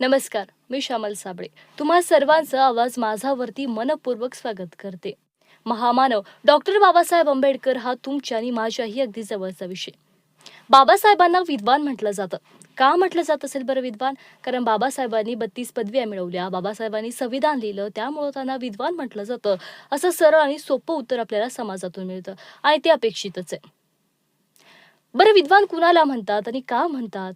नमस्कार मी श्यामल साबळे. तुम्हा सर्वांचं आवाज माझावरती मनपूर्वक स्वागत करते. महामानव डॉक्टर बाबासाहेब आंबेडकर हा तुमच्या आणि माझ्याही अगदी जवळचा विषय. बाबासाहेबांना विद्वान म्हटलं जातं. का म्हटलं जात असेल बरं विद्वान? कारण बाबासाहेबांनी बत्तीस पदव्या मिळवल्या बाबासाहेबांनी संविधान लिहिलं त्यामुळं त्यांना विद्वान म्हटलं जातं. असं सरळ आणि सोपं उत्तर आपल्याला समाजातून मिळतं आणि ते अपेक्षितच आहे. बरं विद्वान कुणाला म्हणतात आणि का म्हणतात?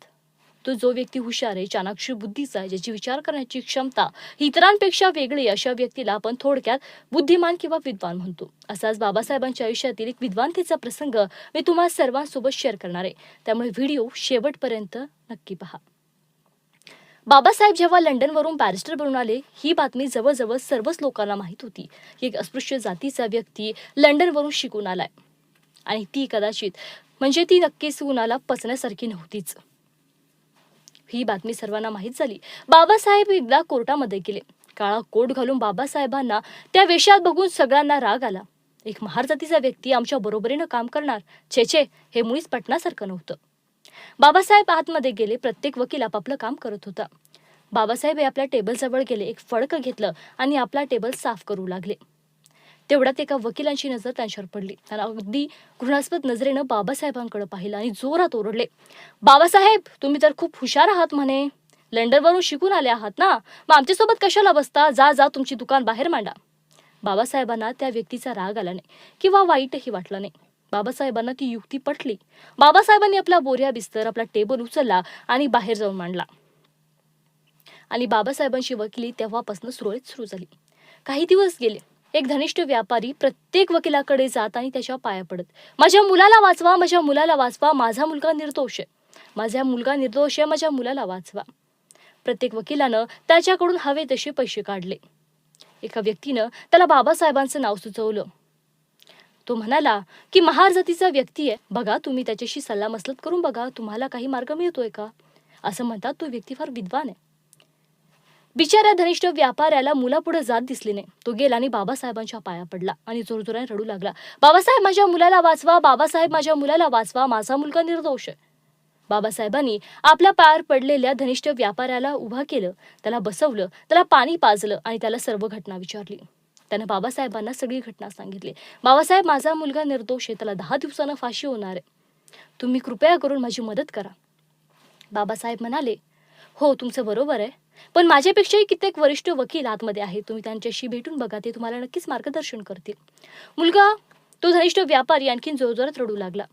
तो जो व्यक्ती हुशार आहे चाणाक्ष बुद्धीचा आहे ज्याची विचार करण्याची क्षमता इतरांपेक्षा वेगळी अशा व्यक्तीला आपण थोडक्यात बुद्धिमान किंवा विद्वान म्हणतो. असाच बाबासाहेबांच्या आयुष्यातील एक विद्वानतेचा प्रसंग मी तुम्हा सर्वांसोबत शेअर करणार आहे. त्यामुळे व्हिडिओ शेवटपर्यंत नक्की पहा. बाबासाहेब जेव्हा लंडनवरून बॅरिस्टर बनून आले ही बातमी जवळजवळ सर्वच लोकांना माहीत होती. की एक अस्पृश्य जातीचा व्यक्ती लंडनवरून शिकून आलाय. आणि ती कदाचित म्हणजे ती नक्कीच कुणाला पचण्यासारखी नव्हतीच. ही बातमी सर्वांना माहीत झाली. बाबासाहेब एकदा कोर्टामध्ये गेले. काळा कोट घालून बाबासाहेबांना त्या वेशात बघून सगळ्यांना राग आला. एक महार जातीचा व्यक्ती आमच्या बरोबरीनं काम करणार. छे छे हे मुळीच पटण्यासारखं नव्हतं. बाबासाहेब आतमध्ये गेले. प्रत्येक वकील आपापलं काम करत होता. बाबासाहेब हे आपल्या टेबलजवळ गेले. एक फडकं घेतलं आणि आपला टेबल साफ करू लागले. तेवढ्यात एका वकिलांची नजर त्यांच्यावर पडली. त्याला अगदी घृणास्पद नजरेनं बाबासाहेबांकडे पाहिलं आणि जोरात ओरडले. बाबासाहेब तुम्ही तर खूप हुशार आहात म्हणे. लंडनवरून शिकून आले आहात ना? मग आमच्यासोबत कशाला बसता? जा जा तुमची दुकान बाहेर मांडा. बाबासाहेबांना त्या व्यक्तीचा राग आला नाही किंवा वाईटही वाटलं नाही. बाबासाहेबांना ती युक्ती पटली. बाबासाहेबांनी आपला बोऱ्या बिस्तर आपला टेबल उचलला आणि बाहेर जाऊन मांडला. आणि बाबासाहेबांची वकिली तेव्हापासून सुरळीत सुरू झाली. काही दिवस गेले. एक धनिष्ठ व्यापारी प्रत्येक वकिलाकडे जात आणि त्याच्या पाया पडत. माझ्या मुलाला वाचवा माझ्या मुलाला वाचवा माझा मुलगा निर्दोष आहे. माझा मुलगा निर्दोष आहे माझ्या मुलाला वाचवा. प्रत्येक वकिलानं त्याच्याकडून हवे तसे पैसे काढले. एका व्यक्तीनं त्याला बाबासाहेबांचं नाव सुचवलं. तो म्हणाला की महार जातीचा व्यक्ती आहे. बघा तुम्ही त्याच्याशी सल्लामसलत करून बघा तुम्हाला काही मार्ग मिळतोय का? असं म्हणतात तो व्यक्ती फार विद्वान आहे. बिचाऱ्या धनिष्ठ व्यापाऱ्याला मुलापुढे जात दिसली नाही. तो गेला आणि बाबासाहेबांच्या पाया पडला आणि जोरजोराने रडू लागला. बाबासाहेब माझ्या मुलाला वाचवा बाबासाहेब माझ्या मुलाला वाचवा माझा मुलगा निर्दोष आहे. बाबासाहेबांनी आपल्या पायावर पडलेल्या धनिष्ठ व्यापाऱ्याला उभा केलं त्याला बसवलं त्याला पाणी पाजलं आणि त्याला सर्व घटना विचारली. त्यानं बाबासाहेबांना सगळी घटना सांगितली. बाबासाहेब माझा मुलगा निर्दोष आहे त्याला दहा दिवसानं फाशी होणार आहे. तुम्ही कृपया करून माझी मदत करा. बाबासाहेब म्हणाले हो तुमचं बरोबर आहे. पण माझ्यापेक्षाही कित्येक वरिष्ठ वकील आतमध्ये आहेत. तुम्ही त्यांच्याशी भेटून बघा ते तुम्हाला नक्कीच मार्गदर्शन करतील. मुलगा तो धनिष्ठ व्यापारी आणखीन जोरजोरात रडू लागला.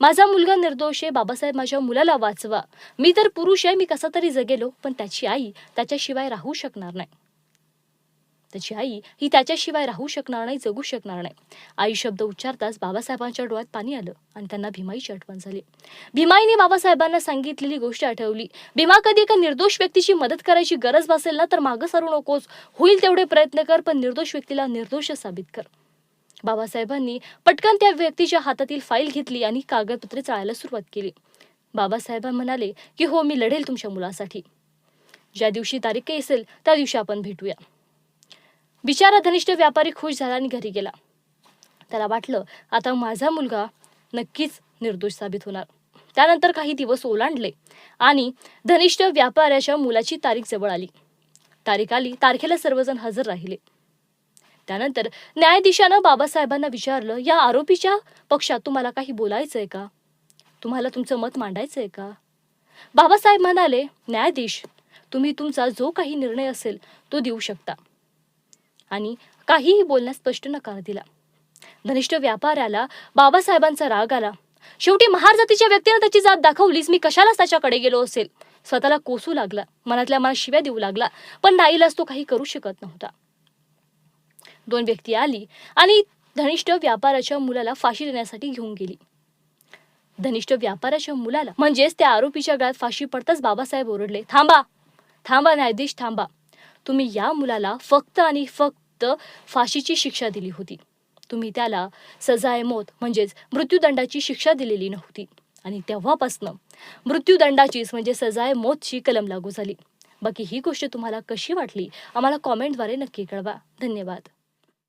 माझा मुलगा निर्दोष आहे बाबासाहेब माझ्या मुलाला वाचवा. मी तर पुरुष आहे मी कसा तरी जगेलो पण त्याची आई त्याच्याशिवाय राहू शकणार नाही. त्याची आई ही त्याच्याशिवाय राहू शकणार नाही जगू शकणार नाही. आई शब्द उच्चारताच बाबासाहेबांच्या डोळ्यात पाणी आलं आणि त्यांना भीमाईची आठवण झाली. भीमाईने बाबासाहेबांना सांगितलेली गोष्ट आठवली. भीमा कधी एका निर्दोष व्यक्तीची मदत करायची गरज भासेल ना तर मागं सरू नकोस. होईल तेवढे प्रयत्न कर पण निर्दोष व्यक्तीला निर्दोष साबित कर. बाबासाहेबांनी पटकन त्या व्यक्तीच्या हातातील फाईल घेतली आणि कागदपत्रे चाळायला सुरुवात केली. बाबासाहेब म्हणाले की हो मी लढेल तुमच्या मुलासाठी. ज्या दिवशी तारीख असेल त्या दिवशी आपण भेटूया. बिचारा धनिष्ठ व्यापारी खुश झाला आणि घरी गेला. त्याला वाटलं आता माझा मुलगा नक्कीच निर्दोष साबित होणार. त्यानंतर काही दिवस ओलांडले आणि धनिष्ठ व्यापाऱ्याच्या मुलाची तारीख जवळ आली. तारीख आली तारखेला सर्वजण हजर राहिले. त्यानंतर न्यायाधीशानं बाबासाहेबांना विचारलं या आरोपीच्या पक्षात तुम्हाला काही बोलायचंय का? तुम्हाला तुमचं मत मांडायचंय का? बाबासाहेब म्हणाले न्यायाधीश तुम्ही तुमचा जो काही निर्णय असेल तो देऊ शकता. आणि काहीही बोलण्यास स्पष्ट नकार दिला. धनिष्ठ व्यापाऱ्याला बाबासाहेबांचा राग आला. शेवटी महार जातीच्या व्यक्तीनं त्याची जात दाखवलीच मी कशालाच त्याच्याकडे गेलो असेल? स्वतःला कोसू लागला. मनातल्या मनात शिव्या देऊ लागला. पण नाईलाच तो काही करू शकत नव्हता. दोन व्यक्ती आली आणि धनिष्ठ व्यापाराच्या मुलाला फाशी देण्यासाठी घेऊन गेली. धनिष्ठ व्यापाराच्या मुलाला म्हणजेच त्या आरोपीच्या गळ्यात फाशी पडताच बाबासाहेब ओरडले थांबा थांबा न्यायाधीश थांबा. तुम्ही या मुलाला फक्त आणि फक्त फाशीची शिक्षा दिली होती. तुम्ही त्याला सजाय मोत म्हणजेच मृत्यूदंडाची शिक्षा दिलेली नव्हती. आणि तेव्हापासनं मृत्यूदंडाचीच म्हणजे सजाय मोतची कलम लागू झाली. बाकी ही गोष्ट तुम्हाला कशी वाटली? आम्हाला कॉमेंटद्वारे नक्की कळवा. धन्यवाद.